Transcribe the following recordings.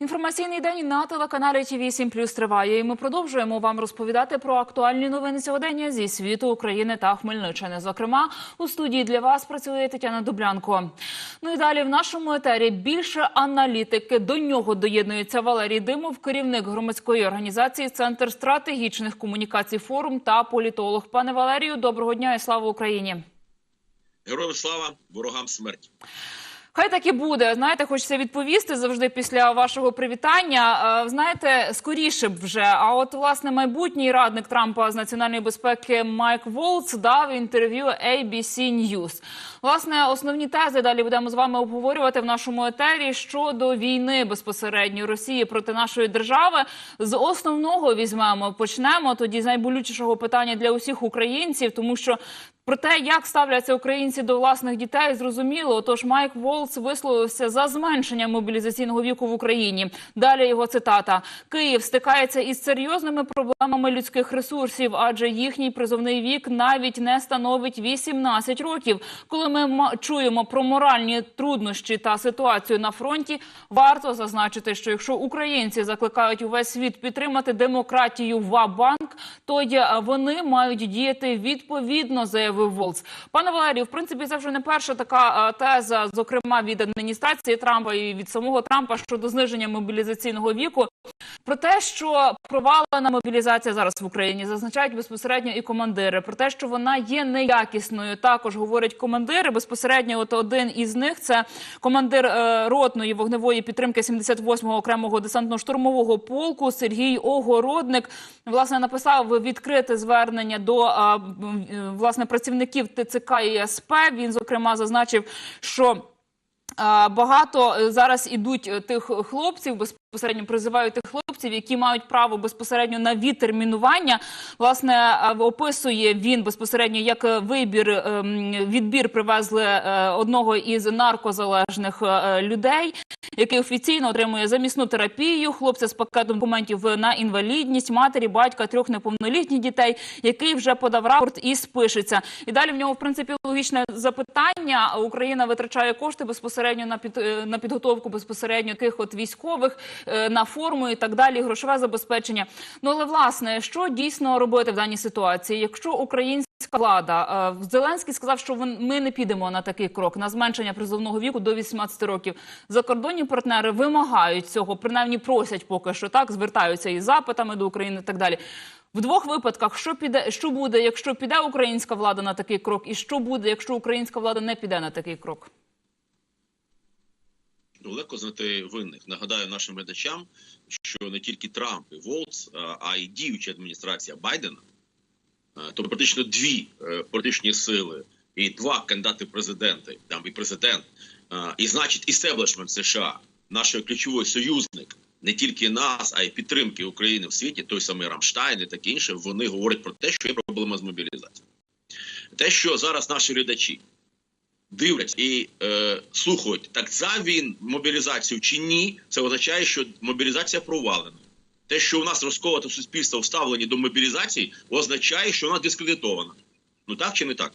Інформаційний день на телеканалі ТВ 7 Плюс триває. І ми продовжуємо вам розповідати про актуальні новини сьогодення зі світу України та Хмельниччини. Зокрема, у студії для вас працює Тетяна Дублянко. Ну і далі в нашому етері більше аналітики. До нього доєднується Валерій Димов, керівник громадської організації Центр стратегічних комунікацій форум та політолог. Пане Валерію, доброго дня і слава Україні. Героям слава, ворогам смерть. Хай так і буде. Знаєте, хочеться відповісти завжди після вашого привітання. Е, Знаєте, скоріше б вже. А от власне майбутній радник Трампа з національної безпеки Майк Волц дав інтерв'ю ABC News. Власне, основні тези далі будемо з вами обговорювати в нашому етері щодо війни безпосередньо Росії проти нашої держави. З основного візьмемо почнемо тоді з найболючішого питання для усіх українців, тому що про те, як ставляться українці до власних дітей, зрозуміло. Тож Майк Волц висловився за зменшення мобілізаційного віку в Україні. Далі його цитата: Київ стикається із серйозними проблемами людських ресурсів, адже їхній призовний вік навіть не становить 18 років. Коли ми ма- чуємо про моральні труднощі та ситуацію на фронті, варто зазначити, що якщо українці закликають увесь світ підтримати демократію в банк, то є вони мають діяти відповідно, заявив Волц. Пане Валерію, в принципі, це вже не перша така е, теза, зокрема від адміністрації Трампа і від самого Трампа щодо зниження мобілізаційного віку. Про те, що провалена мобілізація зараз в Україні, зазначають безпосередньо і командири. Про те, що вона є неякісною, також говорять командири. Безпосередньо, от один із них це командир е, ротної вогневої підтримки 78-го окремого десантно-штурмового полку Сергій Огородник. Власне написав відкрите звернення до е, власне працівників ТЦК і СП. Він зокрема зазначив, що. Багато е, зараз ідуть тих хлопців, безпосередньо призивають тих хлопців, які мають право безпосередньо на відтермінування. Власне, описує він безпосередньо як е, вибір ем, відбір привезли е, одного із наркозалежних е, людей, який офіційно отримує замісну терапію. Хлопця з пакетом документів на інвалідність, матері, батька, трьох неповнолітніх дітей, який вже подав рапорт і спишеться. І далі в нього в принципі логічне запитання. Україна витрачає кошти безпосередньо на на підготовку безпосередньо тих от військових на форму і так далі, грошове забезпечення. Ну але власне, що дійсно робити в даній ситуації, якщо українська влада е, Зеленський сказав, що ми не підемо на такий крок на зменшення призовного віку до 18 років. Закордонні партнери вимагають цього, принаймні просять поки що так, звертаються із запитами до України і так далі. В двох випадках, що піде, що буде, якщо піде українська влада на такий крок, і що буде, якщо українська влада не піде на такий крок? Легко знайти винних. Нагадаю нашим глядачам, що не тільки Трамп і Волц, а- й діюча адміністрація Байдена, е, тобто практично дві е, політичні сили і два кандидати президенти, там і президент, і значить істеблішмент США, наш ключовий союзник, не тільки нас, а й підтримки України в світі, той самий Рамштайн і таке інше, вони говорять про те, що є проблема з мобілізацією. Те, що зараз наші глядачі дивляться і е, слухають, так за він мобілізацію чи ні, це означає, що мобілізація провалена. Те, що у нас розковате суспільство вставлені до мобілізації, означає, що вона дискредитована. Ну так чи не так?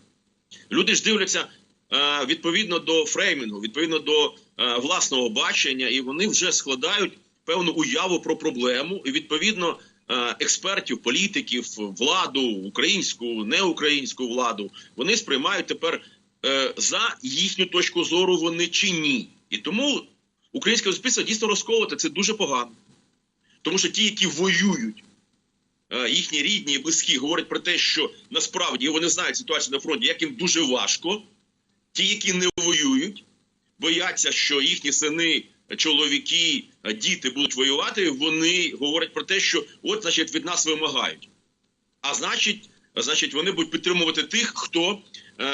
Люди ж дивляться е, відповідно до фреймінгу, відповідно до е, власного бачення, і вони вже складають певну уяву про проблему, і відповідно е, експертів, політиків, владу, українську, неукраїнську владу, вони сприймають тепер за їхню точку зору вони чи ні. І тому українське суспільство дійсно розковувати це дуже погано. Тому що ті, які воюють, е, їхні рідні і близькі говорять про те, що насправді вони знають ситуацію на фронті, як їм дуже важко. Ті, які не воюють, бояться, що їхні сини, чоловіки, е, діти будуть воювати. Вони говорять про те, що от, значить, від нас вимагають. А значить, значить, вони будуть підтримувати тих, хто е,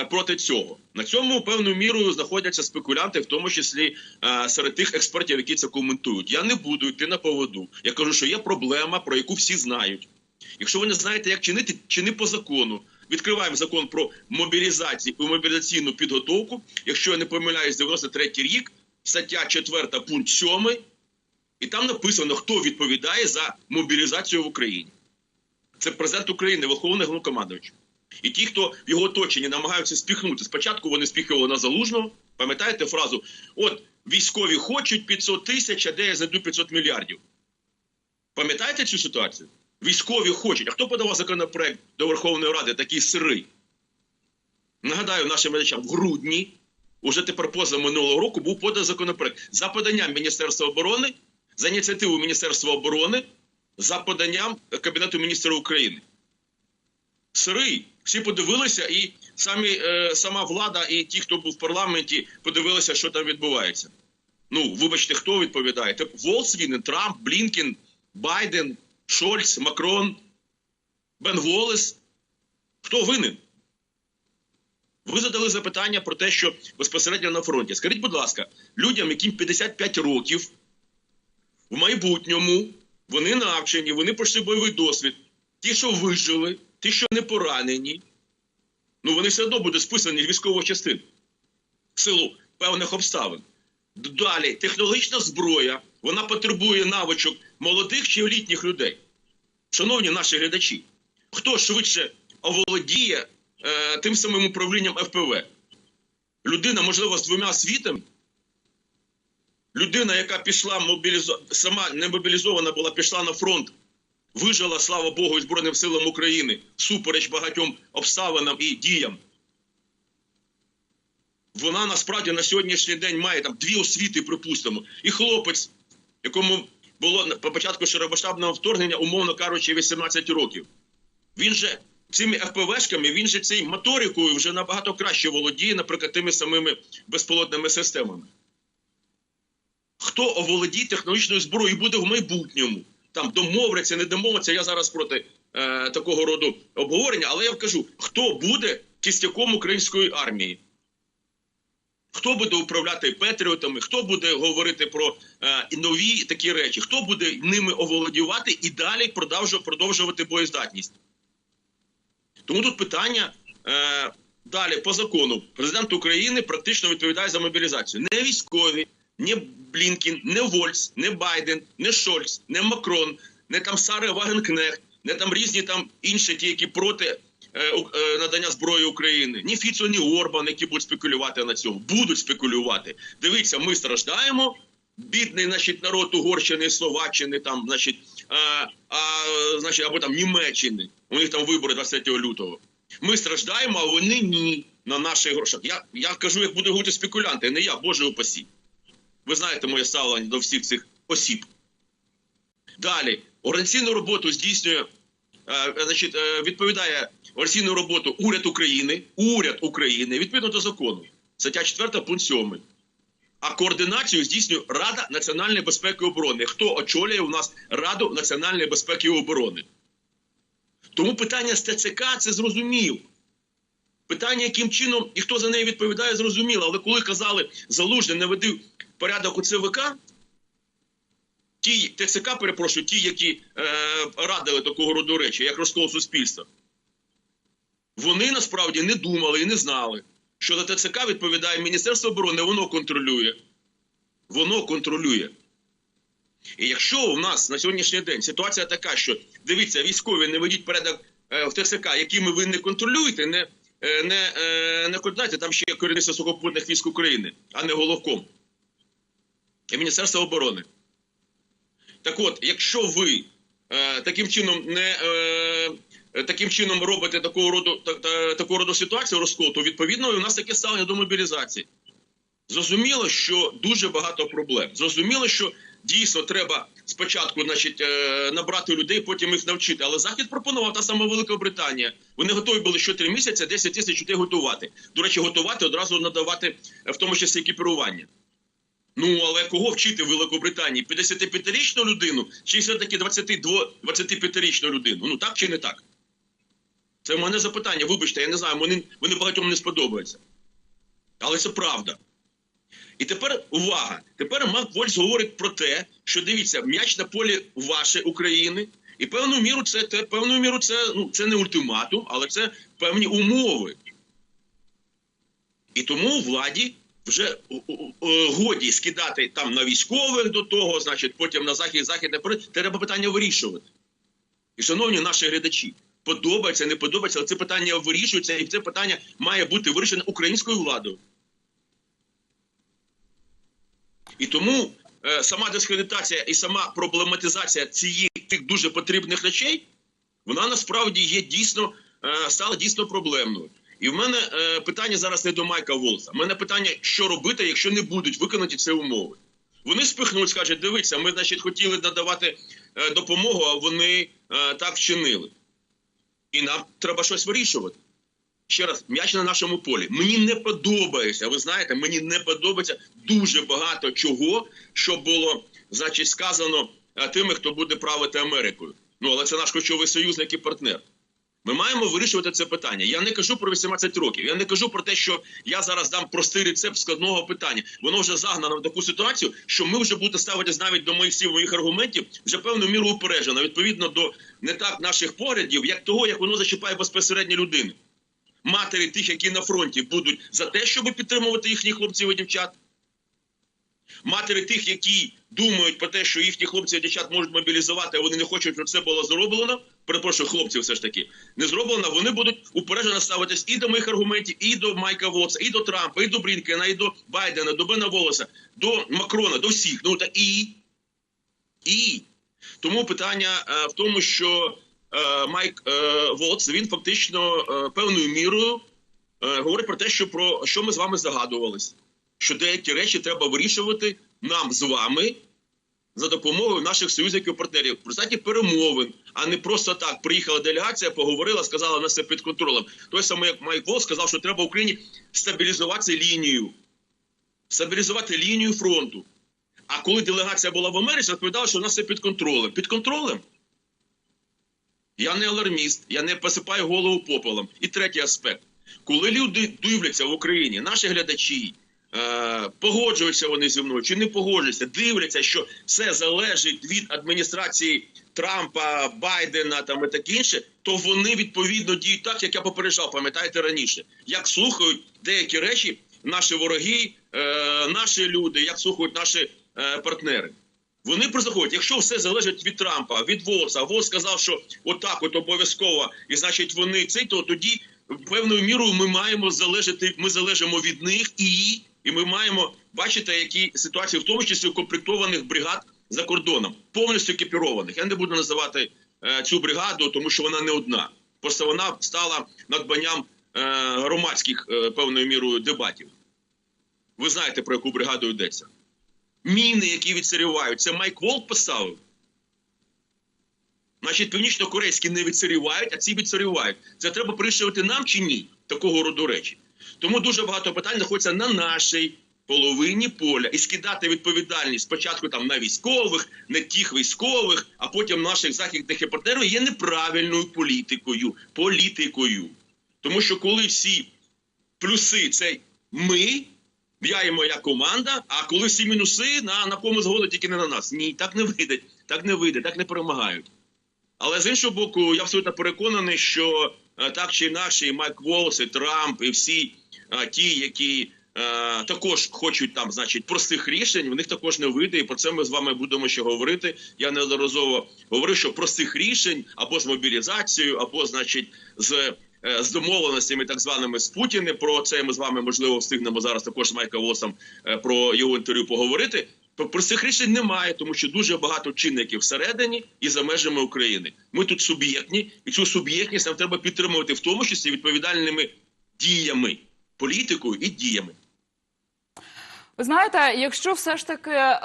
проти цього. На цьому певною мірою знаходяться спекулянти, в тому числі е, серед тих експертів, які це коментують. Я не буду йти на поводу. Я кажу, що є проблема, про яку всі знають. Якщо ви не знаєте, як чинити, чини по закону. Відкриваємо закон про мобілізацію і мобілізаційну підготовку. Якщо я не помиляюсь, 93 рік, стаття 4, пункт 7, і там написано, хто відповідає за мобілізацію в Україні. Це президент України, Верховний Головнокомандуючий. І ті, хто в його оточенні намагаються спіхнути. Спочатку вони спіхували на залужного. Пам'ятаєте фразу? От військові хочуть 500 тисяч, а де я знайду 500 мільярдів. Пам'ятаєте цю ситуацію? Військові хочуть. А хто подавав законопроект до Верховної Ради такий сирий? Нагадаю нашим глядачам, в грудні, уже тепер поза минулого року, був поданий законопроект за поданням Міністерства оборони, за ініціативою Міністерства оборони, за поданням Кабінету міністрів України. Сирий. Всі подивилися, і самі, е, сама влада, і ті, хто був в парламенті, подивилися, що там відбувається. Ну, вибачте, хто відповідає? Волц Трамп, Блінкен, Байден, Шольц, Макрон, Бен Волес. Хто винен? Ви задали запитання про те, що безпосередньо на фронті. Скажіть, будь ласка, людям, яким 55 років, в майбутньому вони навчені, вони пройшли бойовий досвід. Ті, що вижили, ті, що не поранені, ну вони все одно будуть списані з військових частин в силу певних обставин. Далі, технологічна зброя, вона потребує навичок молодих чи літніх людей. Шановні наші глядачі, хто швидше оволодіє е, тим самим управлінням ФПВ? Людина, можливо, з двома освітами? Людина, яка пішла мобілізо... сама не мобілізована була, пішла на фронт, вижила, слава Богу, і Збройним силам України, супереч багатьом обставинам і діям. Вона насправді на сьогоднішній день має там дві освіти, припустимо. І хлопець, якому було по початку широкомасштабного вторгнення, умовно кажучи, 18 років. Він же цими ФПВшками, він же цією моторикою вже набагато краще володіє, наприклад, тими самими безпілотними системами. Хто оволодіє технологічною зброєю буде в майбутньому? Там домовляться, не домовляться. Я зараз проти е, такого роду обговорення, але я кажу, хто буде кістяком української армії? Хто буде управляти патріотами, хто буде говорити про е, нові такі речі, хто буде ними оволодівати і далі продовжу- продовжувати боєздатність? Тому тут питання е, далі по закону. Президент України практично відповідає за мобілізацію. Не військові, не Блінкін, не Вольц, не Байден, не Шольц, не Макрон, не там Сари Вагенкнехт, не там різні там інші, ті, які проти е, е, надання зброї України. Ні Фіцо, ні Орбан, які будуть спекулювати на цьому. Будуть спекулювати. Дивіться, ми страждаємо. Бідний, значить, народ Угорщини, Словаччини, там, значить, а, а, значить, або там Німеччини. У них там вибори 23 лютого. Ми страждаємо, а вони ні на наших грошах. Я, я кажу, як будуть говорити спекулянти, не я, Боже упасі. Ви знаєте моє ставлення до всіх цих осіб. Далі, організаційну роботу здійснює, е, значить, е, відповідає організаційну роботу уряд України, уряд України відповідно до закону. Стаття 4, пункт 7. А координацію здійснює Рада національної безпеки і оборони. Хто очолює у нас Раду національної безпеки і оборони? Тому питання з ТЦК це зрозуміло. Питання, яким чином і хто за неї відповідає, зрозуміло. Але коли казали, залужний не веди порядок у ЦВК, ті ТЦК, перепрошую, ті, які е, радили такого роду речі, як розкол суспільства, вони насправді не думали і не знали, що за ТЦК відповідає Міністерство оборони, воно контролює. Воно контролює. І якщо у нас на сьогоднішній день ситуація така, що дивіться, військові не ведіть порядок е, в ТЦК, якими ви не контролюєте, не, е, не, е, не координуєте, там ще є керівництво сухопутних військ України, а не головком. І Міністерство оборони. Так от, якщо ви е, таким чином не е, таким чином робите такого роду та, та, такого роду ситуацію розкол, то відповідно у нас таке ставлення до мобілізації. Зрозуміло, що дуже багато проблем. Зрозуміло, що дійсно треба спочатку значить, е, набрати людей, потім їх навчити. Але Захід пропонував та сама Велика Британія. Вони готові були що три місяці 10 тисяч людей готувати. До речі, готувати одразу надавати е, в тому числі екіпірування. Ну, але кого вчити в Великобританії? 55-річну людину чи все-таки 22 25-річну людину? Ну так чи не так? Це в мене запитання. Вибачте, я не знаю, вони, вони багатьом не сподобаються. Але це правда. І тепер увага. Тепер Мак Вольс говорить про те, що дивіться, м'яч на полі ваше України, і певною міру це те, певною міру це, ну, це не ультиматум, але це певні умови. І тому владі вже годі скидати там на військових до того, значить, потім на захід, західне треба питання вирішувати. І, шановні наші глядачі, подобається, не подобається, але це питання вирішується, і це питання має бути вирішене українською владою. І тому е, сама дискредитація і сама проблематизація цієї тих дуже потрібних речей, вона насправді є дійсно е, стала дійсно проблемною. І в мене е, питання зараз не до Майка Волса. В мене питання, що робити, якщо не будуть виконані ці умови. Вони спихнуть, скажуть, дивіться, ми, значить, хотіли надавати е, допомогу, а вони е, так вчинили. І нам треба щось вирішувати. Ще раз, м'яч на нашому полі. Мені не подобається, ви знаєте, мені не подобається дуже багато чого, що було, значить, сказано е, тими, хто буде правити Америкою. Ну, але це наш ключовий союзник і партнер. Ми маємо вирішувати це питання. Я не кажу про 18 років. Я не кажу про те, що я зараз дам простий рецепт складного питання. Воно вже загнано в таку ситуацію, що ми вже будемо ставитись навіть до моїх всіх моїх аргументів вже певною мірою упереджено, відповідно до не так наших поглядів, як того, як воно зачіпає безпосередньо людини. Матері тих, які на фронті будуть за те, щоб підтримувати їхніх хлопців і дівчат. Матері тих, які думають про те, що їхні хлопці і дівчат можуть мобілізувати, а вони не хочуть, щоб це було зроблено. Перепрошую, хлопців все ж таки не зроблено. Вони будуть упереджено ставитись і до моїх аргументів, і до Майка Вотса, і до Трампа, і до Брінкена, і до Байдена, до Бена Волоса, до Макрона, до всіх. Ну та і. І тому питання е, в тому, що е, Майк е, Вотс він фактично певною мірою говорить про те, що про що ми з вами загадувались, що деякі речі треба вирішувати нам з вами за допомогою наших союзників партнерів в результаті перемовин, а не просто так. Приїхала делегація, поговорила, сказала на все під контролем. Той самий як Майк сказав, що треба Україні стабілізувати лінію, стабілізувати лінію фронту. А коли делегація була в Америці, розповідала, що у нас все під контролем. Під контролем? Я не аларміст, я не посипаю голову попелом. І третій аспект. Коли люди дивляться в Україні, наші глядачі, погоджуються вони зі мною чи не погоджуються, дивляться, що все залежить від адміністрації Трампа, Байдена там і таке інше, то вони відповідно діють так, як я попереджав, пам'ятаєте раніше, як слухають деякі речі наші вороги, е, наші люди, як слухають наші е, партнери. Вони призаходять, якщо все залежить від Трампа, від Волса, Волс сказав, що отак от обов'язково, і значить вони цей, то тоді певною мірою ми маємо залежати, ми залежимо від них і, і ми маємо бачити, які ситуації, в тому числі комплектованих бригад за кордоном, повністю екіпірованих. Я не буду називати е, цю бригаду, тому що вона не одна. Просто вона стала надбанням е, громадських е, певною мірою дебатів. Ви знаєте, про яку бригаду йдеться. Міни, які відсирівають, це Майк Волк поставив. Значить, північно-корейські не відсирівають, а ці відсирівають. Це треба вирішувати нам чи ні? Такого роду речі. Тому дуже багато питань знаходиться на нашій половині поля і скидати відповідальність спочатку там на військових, на тих військових, а потім наших західних партнерів є неправильною політикою. Політикою. Тому що коли всі плюси це ми, я і моя команда, а коли всі мінуси на, на кому згоду тільки не на нас. Ні, так не вийде, так не вийде, так не перемагають. Але з іншого боку, я абсолютно переконаний, що так чи інакше, і Майк Волс, і Трамп, і всі е, ті, які е, також хочуть там, значить, простих рішень, в них також не вийде. І про це ми з вами будемо ще говорити. Я неодноразово говорив, що простих рішень або з мобілізацією, або, значить, з. е, З домовленостями так званими з Путіним, про це ми з вами можливо встигнемо зараз також з Майка Волсом е, про його інтерв'ю поговорити. Про простих рішень немає, тому що дуже багато чинників всередині і за межами України. Ми тут суб'єктні, і цю суб'єктність нам треба підтримувати, в тому числі відповідальними діями, політикою і діями. Ви знаєте, якщо все ж таки е,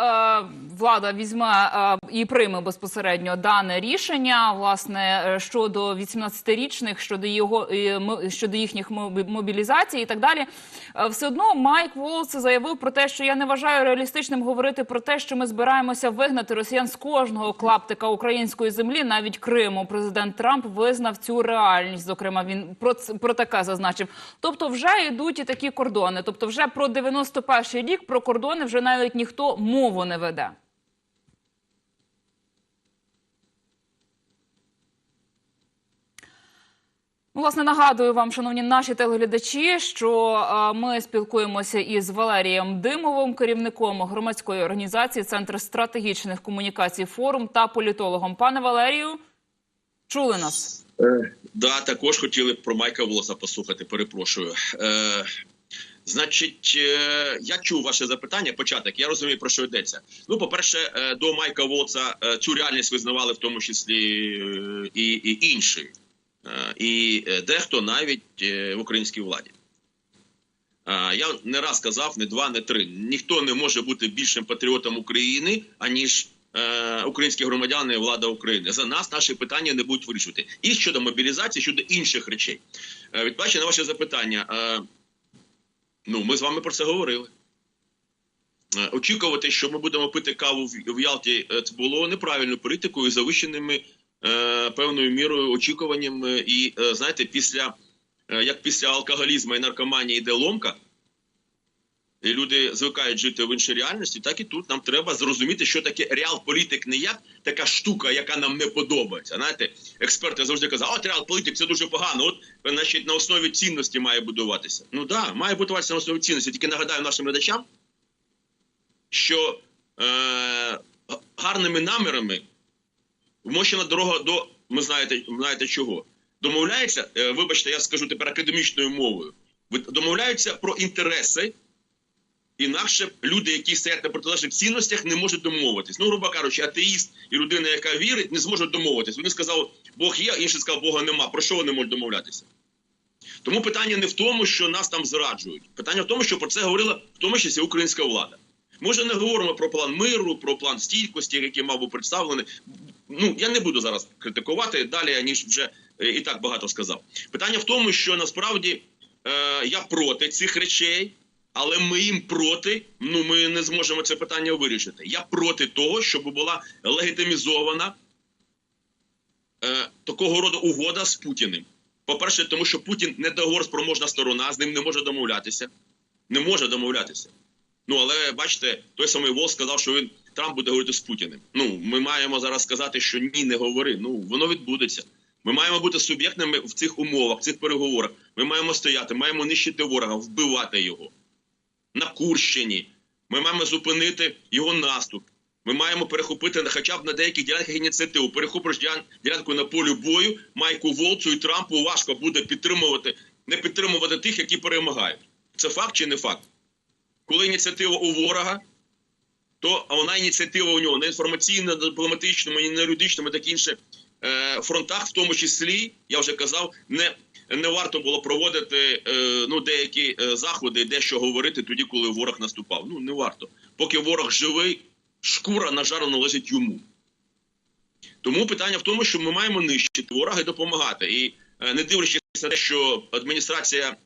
влада візьме е, і прийме безпосередньо дане рішення, власне е, щодо 18-річних, щодо його е, щодо їхніх мобі- мобілізацій і так далі, е, все одно Майк Волц заявив про те, що я не вважаю реалістичним говорити про те, що ми збираємося вигнати росіян з кожного клаптика української землі, навіть Криму. Президент Трамп визнав цю реальність. Зокрема, він про про таке зазначив. Тобто, вже йдуть і такі кордони. Тобто, вже про 91-й рік про кордони вже навіть ніхто мову не веде. Ну, Власне, нагадую вам, шановні наші телеглядачі, що ми спілкуємося із Валерієм Димовим, керівником громадської організації Центр стратегічних комунікацій форум та політологом. Пане Валерію, чули нас? Е, да, також хотіли б про Майка Волоса послухати. Перепрошую. Е, Значить, е, я чув ваше запитання. Початок. Я розумію про що йдеться. Ну, по-перше, е, до Майка Волца е, цю реальність визнавали в тому числі і, і інші, і дехто навіть в українській владі. Я не раз казав, не два, не три. Ніхто не може бути більшим патріотом України, аніж українські громадяни і влада України. За нас наші питання не будуть вирішувати. І щодо мобілізації, щодо інших речей. Е, на ваше запитання. Ну, ми з вами про це говорили. Е, Очікувати, що ми будемо пити каву в Ялті, е, це було неправильною політикою, завищеними е, певною мірою очікуваннями. І знаєте, після як після алкоголізму і наркоманії йде ломка, і люди звикають жити в іншій реальності, так і тут нам треба зрозуміти, що таке реал-політик не як така штука, яка нам не подобається. Знаєте, експерти завжди казали, от реал-політик це дуже погано. От значить, на основі цінності має будуватися. Ну да, має будуватися на основі цінності. Тільки нагадаю нашим глядачам, що е, гарними намірами вмощена дорога до, ми знаєте, знаєте чого. Домовляється, е, вибачте, я скажу тепер академічною мовою. Домовляються про інтереси. Інакше люди, які стоять на протилежних цінностях, не можуть домовитись. Ну, грубо кажучи, атеїст і людина, яка вірить, не зможуть домовитись. Вони сказали, Бог є, інший сказав, Бога нема. Про що вони можуть домовлятися? Тому питання не в тому, що нас там зраджують. Питання в тому, що про це говорила в тому числі українська влада. Ми вже не говоримо про план миру, про план стійкості, який мав би представлений. Ну я не буду зараз критикувати далі, ніж вже е, і так багато сказав. Питання в тому, що насправді е, я проти цих речей. Але ми їм проти. Ну ми не зможемо це питання вирішити. Я проти того, щоб була легітимізована е, такого роду угода з Путіним. По-перше, тому що Путін не договороспроможна сторона, з ним не може домовлятися. Не може домовлятися. Ну але бачите, той самий Вол сказав, що він Трамп буде говорити з Путіним. Ну ми маємо зараз сказати, що ні, не говори. Ну воно відбудеться. Ми маємо бути суб'єктними в цих умовах, в цих переговорах. Ми маємо стояти, маємо нищити ворога, вбивати його на Курщині. Ми маємо зупинити його наступ. Ми маємо перехопити хоча б на деяких ділянках ініціативу. Перехопиш ділян- ділянку на полі бою, Майку Волцу і Трампу важко буде підтримувати, не підтримувати тих, які перемагають. Це факт чи не факт? Коли ініціатива у ворога, то вона ініціатива у нього на інформаційно, на дипломатичному, і на юридичному, так інше е, фронтах, в тому числі, я вже казав, не, не варто було проводити е, ну, деякі е, заходи, дещо говорити тоді, коли ворог наступав. Ну не варто. Поки ворог живий, шкура на жару належить йому. Тому питання в тому, що ми маємо нищити ворога і допомагати. І е, не дивлячись на те, що адміністрація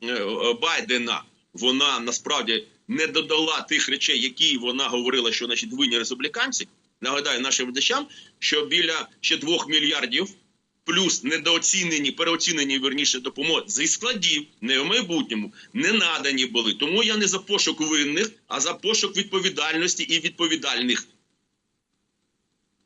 Байдена вона насправді не додала тих речей, які вона говорила, що значить винні республіканці. Нагадаю нашим глядачам, що біля ще двох мільярдів плюс недооцінені, переоцінені верніше допомоги зі складів, не в майбутньому, не надані були. Тому я не за пошук винних, а за пошук відповідальності і відповідальних.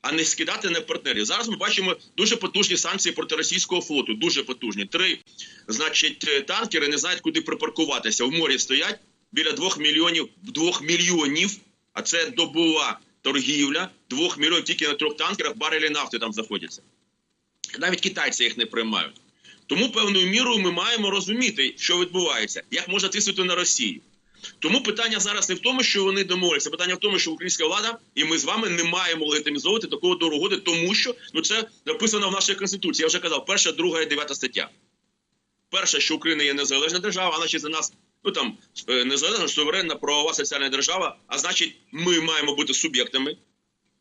А не скидати на партнерів. Зараз ми бачимо дуже потужні санкції проти російського флоту. Дуже потужні. Три, значить, е, танкери не знають, куди припаркуватися. В морі стоять біля двох мільйонів, двох мільйонів, а це добова торгівля. Двох мільйонів тільки на трьох танкерах барелі нафти там знаходяться. Навіть китайці їх не приймають. Тому певною мірою ми маємо розуміти, що відбувається, як можна тиснути на Росію. Тому питання зараз не в тому, що вони домовляться. Питання в тому, що українська влада і ми з вами не маємо легітимізовувати такого дорогоди, тому що ну це написано в нашій конституції. Я вже казав, перша, друга і дев'ята стаття. Перше, що Україна є незалежна держава, а значить за нас ну там е, незалежна, суверенна, правова соціальна держава. А значить, ми маємо бути суб'єктами,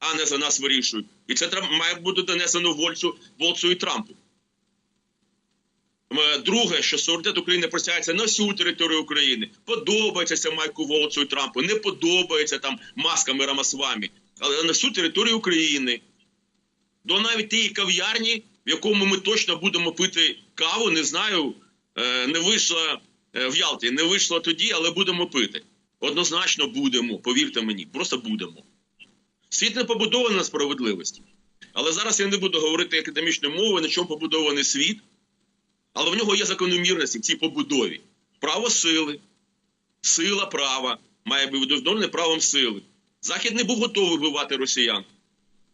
а не за нас вирішують. І це має бути донесено Вольцу, Волцу і Трампу. Е, Друге, що суверенітет України простягається на всю територію України. Подобається це Майку Волцу і Трампу, не подобається там масками Рамасвамі, але на всю територію України. До навіть тієї кав'ярні, в якому ми точно будемо пити каву, не знаю, е, не вийшла е, в Ялті, не вийшла тоді, але будемо пити. Однозначно будемо, повірте мені, просто будемо. Світ не побудований на справедливості. Але зараз я не буду говорити академічною мовою, на чому побудований світ. Але в нього є закономірності в цій побудові. Право сили, сила права має бути вдоволена правом сили. Захід не був готовий вбивати росіян.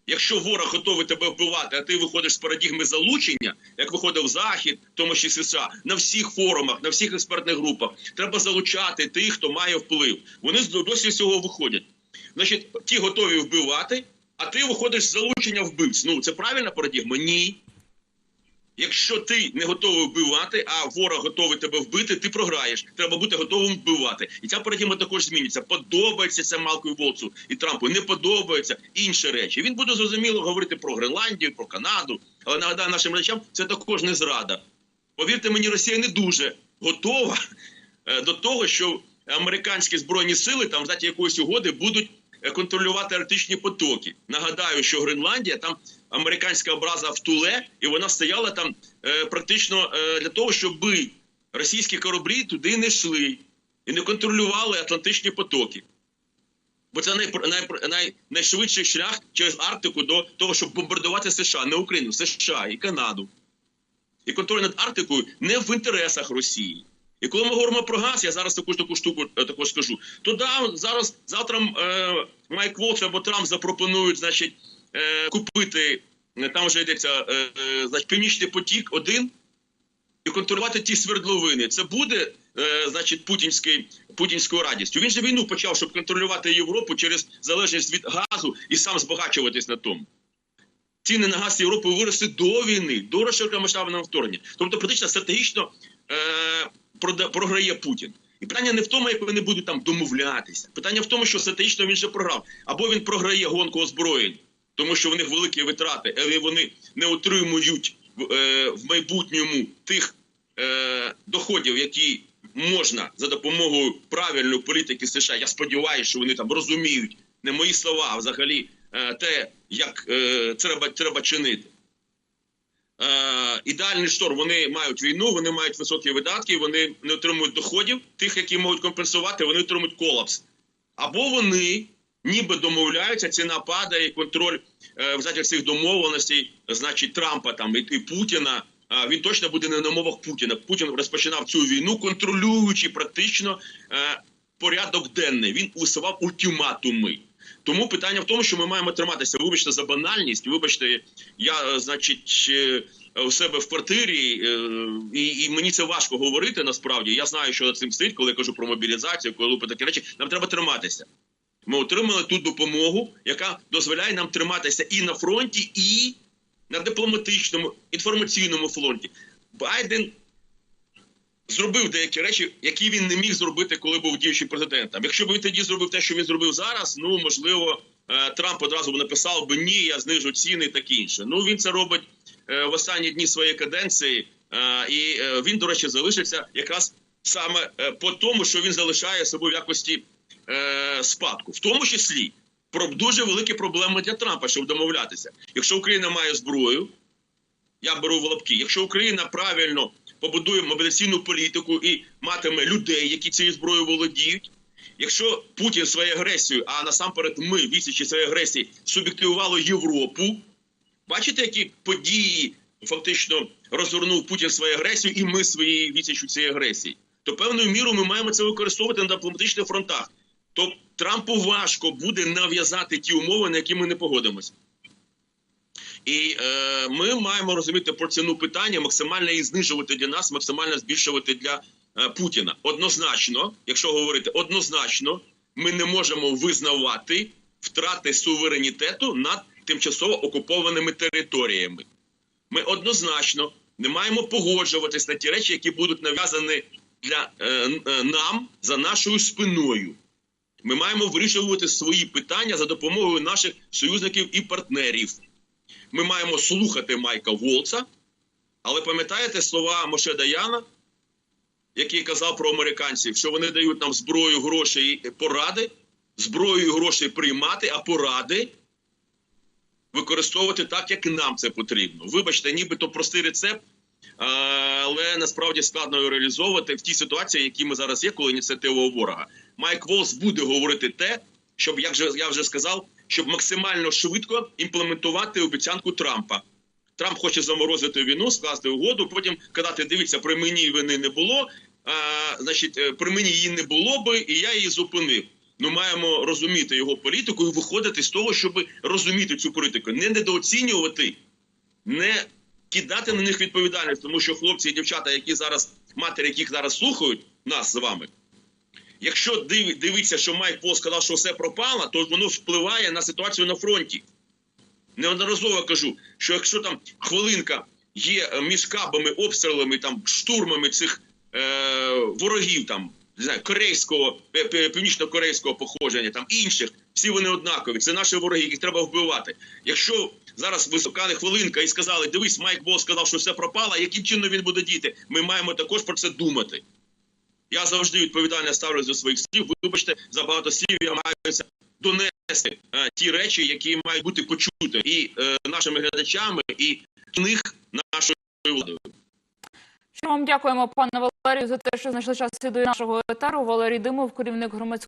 Якщо ворог готовий тебе вбивати, а ти виходиш з парадігми залучення, як виходив Захід, в тому числі США, на всіх форумах, на всіх експертних групах, треба залучати тих, хто має вплив. Вони досі з цього виходять. Значить, ті готові вбивати, а ти виходиш з залучення вбивць. Ну це правильна парадігма? Ні. Якщо ти не готовий вбивати, а ворог готовий тебе вбити, ти програєш. Треба бути готовим вбивати. І ця парадігма також зміниться. Подобається це Малку Волцу і Трампу. Не подобається інші речі. Він буде зрозуміло говорити про Гренландію, про Канаду. Але нагадаю нашим глядачам, це також не зрада. Повірте мені, Росія не дуже готова е, до того, що американські збройні сили там заті якоїсь угоди будуть е, контролювати арктичні потоки. Нагадаю, що Гренландія там американська образа в Туле, і вона стояла там е, практично е, для того, щоб російські кораблі туди не йшли і не контролювали Атлантичні потоки. Бо це най, най, най, найшвидший шлях через Арктику до того, щоб бомбардувати США, не Україну, США і Канаду. І контроль над Арктикою не в інтересах Росії. І коли ми говоримо про газ, я зараз таку ж таку штуку е, також скажу. То да, зараз завтра е, Майк Волц або Трамп запропонують, значить, е, купити е, там вже йдеться е, е, значить, північний потік один і контролювати ті свердловини. Це буде, е, значить, путінський, путінською радістю. Він же війну почав, щоб контролювати Європу через залежність від газу і сам збагачуватись на тому. Ціни на газ Європи виросли до війни, до широкомасштабного вторгнення. Тобто, практично стратегічно е, програє Путін. І питання не в тому, як вони будуть там домовлятися. Питання в тому, що стратегічно він вже програв. Або він програє гонку озброєнь, тому що в них великі витрати, але вони не отримують е, в майбутньому тих е, доходів, які можна за допомогою правильної політики США. Я сподіваюся, що вони там розуміють не мої слова, а взагалі е, те, як е, треба, треба чинити. Е, ідеальний штор, вони мають війну, вони мають високі видатки, вони не отримують доходів. Тих, які можуть компенсувати, вони отримують колапс. Або вони ніби домовляються, ціна падає, контроль е, взяття цих домовленостей, значить Трампа там і, і Путіна. він точно буде не на мовах Путіна. Путін розпочинав цю війну, контролюючи практично е, порядок денний. Він висував ультиматуми. Тому питання в тому, що ми маємо триматися. Вибачте за банальність. Вибачте, я, е, значить, е, у себе в квартирі, е, і, і мені це важко говорити. Насправді я знаю, що за цим стоїть, коли я кажу про мобілізацію, коли лупи такі речі. Нам треба триматися. Ми отримали ту допомогу, яка дозволяє нам триматися і на фронті, і на дипломатичному інформаційному фронті. Байден зробив деякі речі, які він не міг зробити, коли був діючим президентом. Якщо б він тоді зробив те, що він зробив зараз, ну можливо, е, Трамп одразу б написав би ні, я знижу ціни і таке інше. Ну він це робить е, в останні дні своєї каденції, е, і він, до речі, залишиться якраз саме по тому, що він залишає собою в якості спадку, в тому числі про дуже великі проблеми для Трампа, щоб домовлятися. Якщо Україна має зброю, я беру в лапки. Якщо Україна правильно побудує мобілізаційну політику і матиме людей, які цією зброєю володіють. Якщо Путін своєю агресією, а насамперед ми відсічі своєї агресії суб'єктивували Європу, бачите, які події фактично розгорнув Путін своєю агресією, і ми своєю відсічю цієї агресії, то певною мірою ми маємо це використовувати на дипломатичних фронтах. То Трампу важко буде нав'язати ті умови, на які ми не погодимося. І е, ми маємо розуміти про ціну питання, максимально її знижувати для нас, максимально збільшувати для е, Путіна. Однозначно, якщо говорити однозначно, ми не можемо визнавати втрати суверенітету над тимчасово окупованими територіями. Ми однозначно не маємо погоджуватись на ті речі, які будуть нав'язані для е, е, нам за нашою спиною. Ми маємо вирішувати свої питання за допомогою наших союзників і партнерів. Ми маємо слухати Майка Волца, але пам'ятаєте слова Моше Даяна, який казав про американців, що вони дають нам зброю, гроші і поради, зброю і гроші приймати, а поради використовувати так, як нам це потрібно. Вибачте, нібито простий рецепт, але насправді складно його реалізовувати в тій ситуації, які ми зараз є, коли ініціатива ворога. Майк Волс буде говорити те, щоб, як я вже сказав, щоб максимально швидко імплементувати обіцянку Трампа. Трамп хоче заморозити війну, скласти угоду, потім казати, дивіться, при мені вини не було, а, значить, е, при мені її не було би, і я її зупинив. ну маємо розуміти його політику і виходити з того, щоб розуміти цю політику, не недооцінювати, не кидати на них відповідальність, тому що хлопці і дівчата, які зараз матері, яких зараз слухають нас з вами. Якщо див, дивиться, що Майк Пол сказав, що все пропало, то воно впливає на ситуацію на фронті. Неодноразово кажу, що якщо там хвилинка є е, між кабами, обстрілами, там штурмами цих е, ворогів, там не знаю, корейського, північно-корейського походження, там інших, всі вони однакові. Це наші вороги, яких треба вбивати. Якщо зараз високали хвилинка і сказали, дивись, Майк Бол сказав, що все пропало, яким чином він буде діти? Ми маємо також про це думати. Я завжди відповідально ставлюсь до своїх слів. Вибачте, за багато слів я маю донести е, ті речі, які мають бути почуті і е, нашими глядачами, і них нашою владою. Що вам дякуємо, пане Валерію, за те, що знайшли час до нашого етеру. Валерій Димов, керівник громадського.